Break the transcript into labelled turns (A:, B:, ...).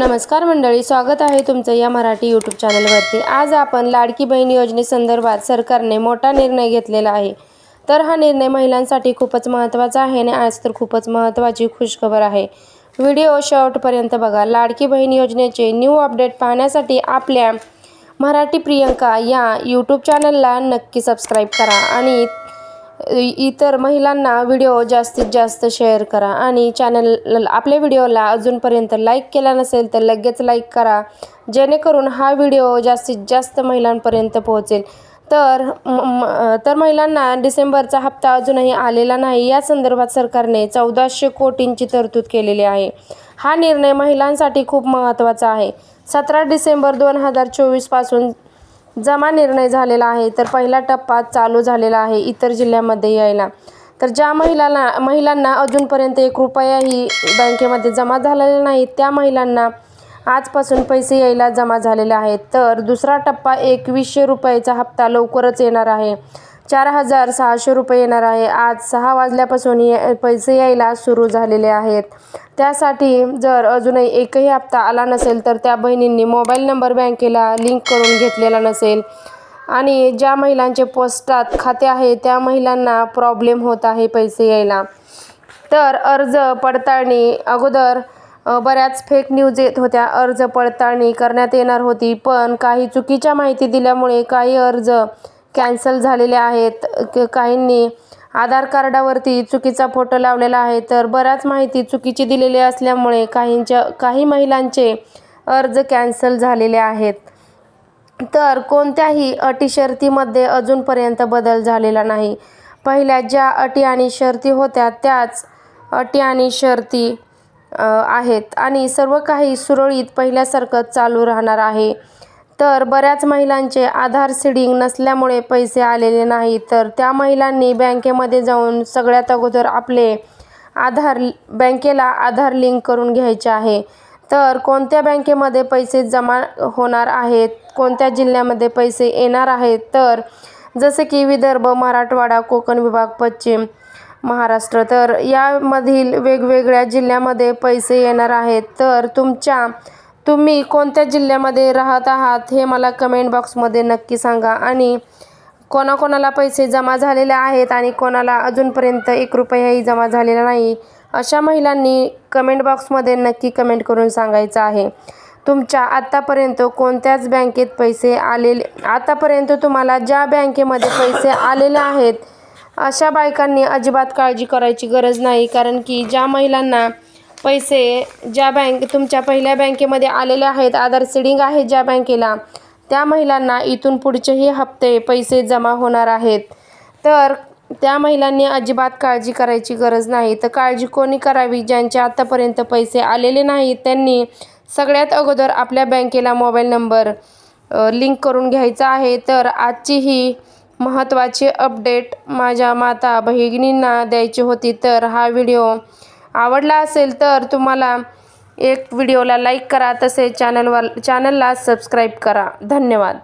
A: नमस्कार मंडळी स्वागत आहे तुमचं या मराठी यूट्यूब चॅनलवरती आज आपण लाडकी बहीण योजनेसंदर्भात सरकारने मोठा निर्णय घेतलेला आहे. तर हा निर्णय महिलांसाठी खूपच महत्त्वाचा आहे आणि आज तर खूपच महत्त्वाची खुशखबर आहे. व्हिडिओ शेवटपर्यंत बघा. लाडकी बहीण योजनेचे न्यू अपडेट पाहण्यासाठी आपल्या मराठी प्रियंका या यूट्यूब चॅनलला नक्की सबस्क्राईब करा आणि इतर महिलांना व्हिडिओ जास्तीत जास्त शेअर करा आणि चॅनल आपल्या व्हिडिओला अजूनपर्यंत लाईक केला नसेल तर लगेच लाईक करा. जेणेकरून हा व्हिडिओ जास्तीत जास्त महिलांपर्यंत पोहोचेल. तर म- म- तर महिलांना डिसेंबरचा हप्ता अजूनही आलेला नाही. या संदर्भात सरकारने चौदाशे कोटींची तरतूद केलेली आहे. हा निर्णय महिलांसाठी खूप महत्त्वाचा आहे. सतरा डिसेंबर दोन हजार चोवीसपासून जमा निर्णय झालेला आहे तर पहिला टप्पा चालू झालेला आहे इतर जिल्ह्यामध्ये यायला. तर ज्या महिलांना महिलांना अजूनपर्यंत एक रुपयाही बँकेमध्ये जमा झालेला नाही त्या महिलांना आजपासून पैसे यायला जमा झालेले आहेत. तर दुसरा टप्पा एकवीसशे रुपयाचा हप्ता लवकरच येणार आहे. चार हजार सहाशे रुपये येणार आहे. आज सहा वाजल्यापासून ये पैसे यायला सुरू झालेले आहेत. त्यासाठी जर अजूनही एकही हप्ता आला नसेल तर त्या बहिणींनी मोबाईल नंबर बँकेला लिंक करून घेतलेला नसेल. आणि ज्या महिलांचे पोस्टात खाते आहे त्या महिलांना प्रॉब्लेम होत आहे पैसे यायला. तर अर्ज पडताळणी अगोदर बऱ्याच फेक न्यूज येत होत्या. अर्ज पडताळणी करण्यात येणार होती पण काही चुकीच्या माहिती दिल्यामुळे काही अर्ज कॅन्सल झालेले आहेत. क- काहींनी आधार कार्डावरती चुकीचा फोटो लावलेला आहे. तर बऱ्याच माहिती चुकीची दिलेली असल्यामुळे काहींच्या काही महिलांचे अर्ज कॅन्सल झालेले आहेत. तर कोणत्याही अटी शर्तीमध्ये अजूनपर्यंत बदल झालेला नाही. पहिल्या ज्या अटी आणि शर्ती होत्या त्याच अटी आणि शर्ती आहेत. आणि सर्व काही सुरळीत पहिल्यासारखं चालू राहणार आहे. तर बऱ्याच महिलांचे आधार सीडिंग नसल्यामुळे पैसे आलेले नाही. तर त्या महिलांनी बँकेमध्ये जाऊन सगळ्यात अगोदर आपले आधार बँकेला आधार लिंक करून घ्यायचे आहे. तर कोणत्या बँकेमध्ये पैसे जमा होणार आहेत कोणत्या जिल्ह्यामध्ये पैसे येणार आहेत? तर जसे की विदर्भ मराठवाडा कोकण विभाग पश्चिम महाराष्ट्र. तर यामधील वेगवेगळ्या जिल्ह्यामध्ये पैसे येणार आहेत. तर तुमच्या तुम्ही कोणत्या जिल्ह्यामध्ये राहत आहात हे मला कमेंट बॉक्समध्ये नक्की सांगा. आणि कोणाकोणाला पैसे जमा झालेले आहेत आणि कोणाला अजूनपर्यंत एक रुपयाही जमा झालेला नाही अशा महिलांनी कमेंट बॉक्समध्ये नक्की कमेंट करून सांगायचं आहे. तुमच्या आत्तापर्यंत कोणत्याच बँकेत पैसे आलेले आतापर्यंत तुम्हाला ज्या बँकेमध्ये पैसे आलेले आहेत अशा बायकांनी अजिबात काळजी करायची गरज नाही. कारण की ज्या महिलांना पैसे ज्या बँक तुमच्या पहिल्या बँकेमध्ये आलेले आहेत आधार सीडिंग आहे ज्या बँकेला त्या महिलांना इथून पुढचेही हप्ते पैसे जमा होणार आहेत. तर त्या महिलांनी अजिबात काळजी करायची गरज नाही. तर काळजी कोणी करावी? ज्यांचे आत्तापर्यंत पैसे आलेले नाहीत त्यांनी सगळ्यात अगोदर आपल्या बँकेला मोबाईल नंबर लिंक करून घ्यायचा आहे. तर आजची ही महत्त्वाची अपडेट माझ्या माता बहिणींना द्यायची होती. तर हा व्हिडिओ आवडला असेल तर तुम्हाला एक व्हिडिओला लाईक करा तसेच चॅनलवर चॅनलला सबस्क्राईब करा. धन्यवाद.